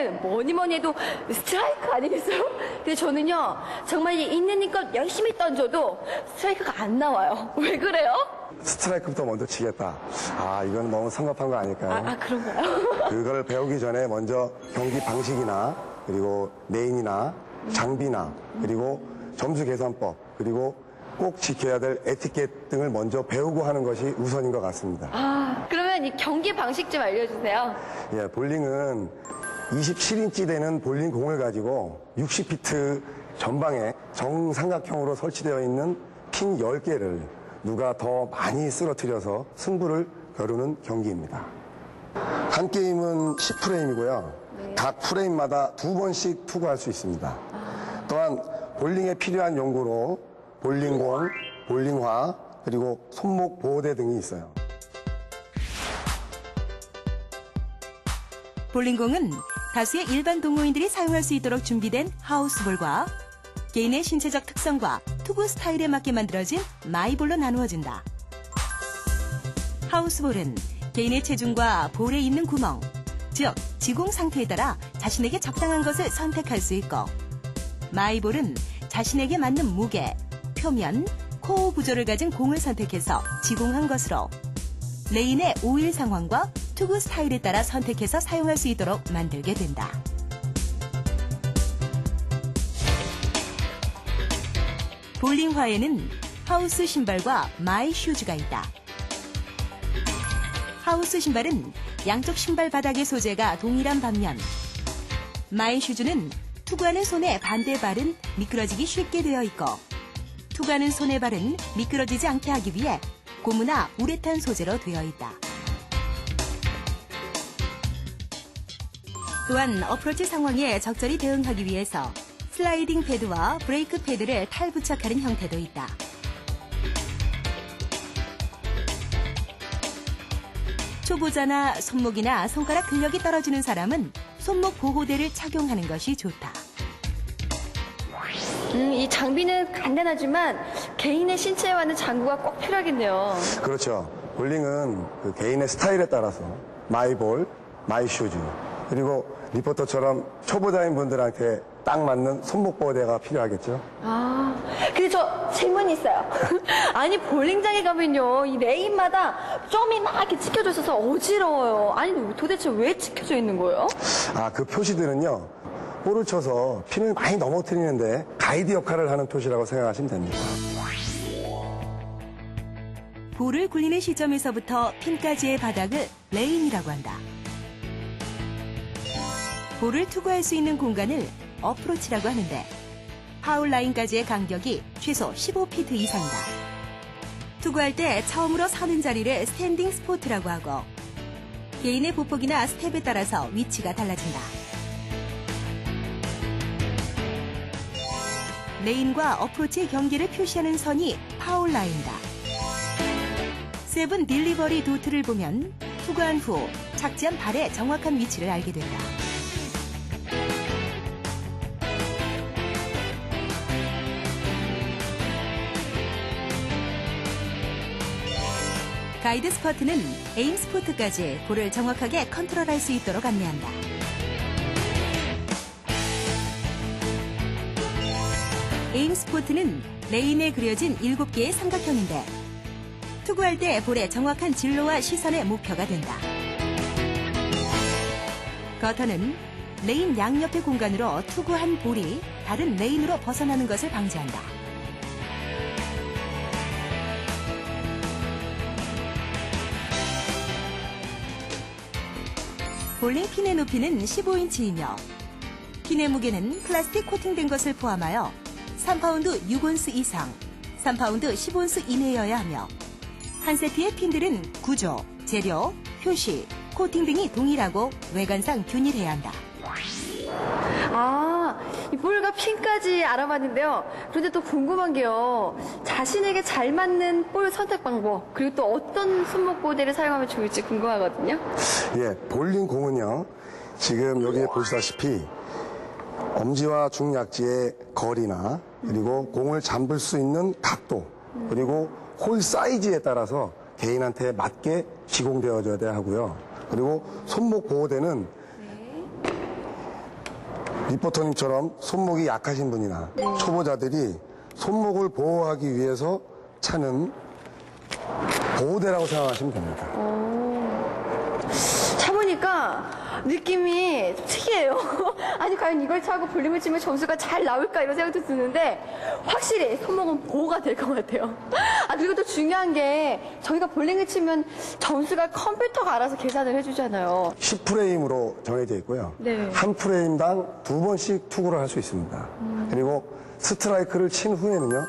볼링은 뭐니 뭐니 해도 스트라이크 아니겠어요? 근데 저는요, 정말 있는 힘껏 열심히 던져도 스트라이크가 안 나와요. 왜 그래요? 스트라이크부터 먼저 치겠다. 아, 이건 너무 성급한 거 아닐까요? 아, 아 그런가요? 그거를 배우기 전에 먼저 경기 방식이나 그리고 레인이나 장비나 그리고 점수 계산법 그리고 꼭 지켜야 될 에티켓 등을 먼저 배우고 하는 것이 우선인 것 같습니다. 아, 그러면 이 경기 방식 좀 알려주세요. 예, 볼링은 27인치 되는 볼링 공을 가지고 60피트 전방에 정삼각형으로 설치되어 있는 핀 10개를 누가 더 많이 쓰러뜨려서 승부를 겨루는 경기입니다. 한 게임은 10프레임이고요. 각 프레임마다 두 번씩 투구할 수 있습니다. 또한 볼링에 필요한 용구로 볼링공, 볼링화, 그리고 손목 보호대 등이 있어요. 볼링공은 다수의 일반 동호인들이 사용할 수 있도록 준비된 하우스볼과 개인의 신체적 특성과 투구 스타일에 맞게 만들어진 마이볼로 나누어진다. 하우스볼은 개인의 체중과 볼에 있는 구멍, 즉 지공 상태에 따라 자신에게 적당한 것을 선택할 수 있고 마이볼은 자신에게 맞는 무게, 표면, 코어 구조를 가진 공을 선택해서 지공한 것으로 레인의 오일 상황과 투구 스타일에 따라 선택해서 사용할 수 있도록 만들게 된다. 볼링화에는 하우스 신발과 마이 슈즈가 있다. 하우스 신발은 양쪽 신발 바닥의 소재가 동일한 반면 마이 슈즈는 투구하는 손의 반대 발은 미끄러지기 쉽게 되어 있고 투구하는 손의 발은 미끄러지지 않게 하기 위해 고무나 우레탄 소재로 되어 있다. 또한 어프로치 상황에 적절히 대응하기 위해서 슬라이딩 패드와 브레이크 패드를 탈부착하는 형태도 있다. 초보자나 손목이나 손가락 근력이 떨어지는 사람은 손목 보호대를 착용하는 것이 좋다. 음, 이 장비는 간단하지만 개인의 신체에 맞는 장구가 꼭 필요하겠네요. 그렇죠. 볼링은 그 개인의 스타일에 따라서 마이볼, 마이슈즈 그리고 리포터처럼 초보자인 분들한테 딱 맞는 손목 보호대가 필요하겠죠. 아, 근데 저 질문이 있어요. 아니, 볼링장에 가면요, 이 레인마다 점이 막 이렇게 찍혀져 있어서 어지러워요. 아니, 도대체 왜 찍혀져 있는 거예요? 아, 그 표시들은요. 볼을 쳐서 핀을 많이 넘어뜨리는데 가이드 역할을 하는 표시라고 생각하시면 됩니다. 볼을 굴리는 시점에서부터 핀까지의 바닥을 레인이라고 한다. 볼을 투구할 수 있는 공간을 어프로치라고 하는데 파울 라인까지의 간격이 최소 15피트 이상이다. 투구할 때 처음으로 서는 자리를 스탠딩 스포트라고 하고 개인의 보폭이나 스텝에 따라서 위치가 달라진다. 레인과 어프로치의 경계를 표시하는 선이 파울 라인이다. 세븐 딜리버리 도트를 보면 투구한 후 착지한 발의 정확한 위치를 알게 된다. 가이드 스퍼트는 에임 스포트까지 볼을 정확하게 컨트롤할 수 있도록 안내한다. 에임 스포트는 레인에 그려진 7개의 삼각형인데 투구할 때 볼의 정확한 진로와 시선의 목표가 된다. 거터는 레인 양옆의 공간으로 투구한 볼이 다른 레인으로 벗어나는 것을 방지한다. 볼링 핀의 높이는 15인치이며 핀의 무게는 플라스틱 코팅된 것을 포함하여 3파운드 6온스 이상, 3파운드 10온스 이내여야 하며 한 세트의 핀들은 구조, 재료, 표시, 코팅 등이 동일하고 외관상 균일해야 한다. 볼과 핀까지 알아봤는데요. 그런데 또 궁금한 게요. 자신에게 잘 맞는 볼 선택 방법, 그리고 또 어떤 손목 보호대를 사용하면 좋을지 궁금하거든요. 예, 볼링 공은요. 지금 여기 보시다시피 엄지와 중약지의 거리나 그리고 공을 잠글 수 있는 각도 그리고 홀 사이즈에 따라서 개인한테 맞게 시공되어져야 하고요. 그리고 손목 보호대는 리포터님처럼 손목이 약하신 분이나 초보자들이 손목을 보호하기 위해서 차는 보호대라고 생각하시면 됩니다. 차보니까 느낌이 특이해요. 아니, 과연 이걸 차고 볼링을 치면 점수가 잘 나올까 이런 생각도 드는데 확실히 손목은 보호가 될 것 같아요. 아, 그리고 또 중요한 게 저희가 볼링을 치면 점수가 컴퓨터가 알아서 계산을 해주잖아요. 10프레임으로 정해져 있고요. 네. 한 프레임당 두 번씩 투구를 할 수 있습니다. 그리고 스트라이크를 친 후에는요.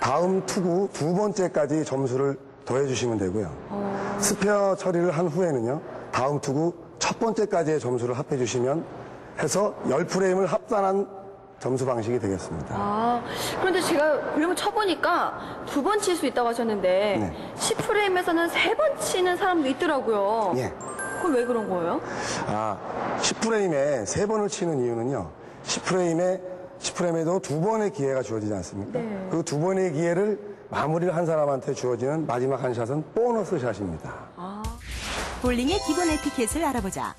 다음 투구 두 번째까지 점수를 더해 주시면 되고요. 스페어 처리를 한 후에는요. 다음 투구 첫 번째까지의 점수를 합해 주시면 해서 10프레임을 합산한 점수 방식이 되겠습니다. 아, 그런데 제가 볼링을 쳐보니까 두 번 칠 수 있다고 하셨는데 네. 10프레임에서는 세 번 치는 사람도 있더라고요. 예. 그건 왜 그런 거예요? 아, 10프레임에 세 번을 치는 이유는요. 10프레임에 10프레임에도 두 번의 기회가 주어지지 않습니까? 네. 그 두 번의 기회를 마무리를 한 사람한테 주어지는 마지막 한 샷은 보너스 샷입니다. 볼링의 기본 에티켓을 알아보자.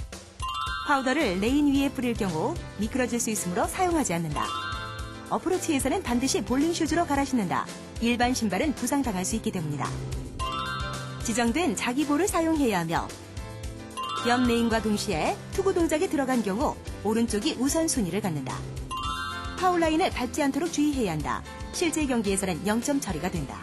파우더를 레인 위에 뿌릴 경우 미끄러질 수 있으므로 사용하지 않는다. 어프로치에서는 반드시 볼링 슈즈로 갈아 신는다. 일반 신발은 부상당할 수 있기 때문이다. 지정된 자기 볼을 사용해야 하며 옆 레인과 동시에 투구 동작에 들어간 경우 오른쪽이 우선순위를 갖는다. 파울 라인을 밟지 않도록 주의해야 한다. 실제 경기에서는 0점 처리가 된다.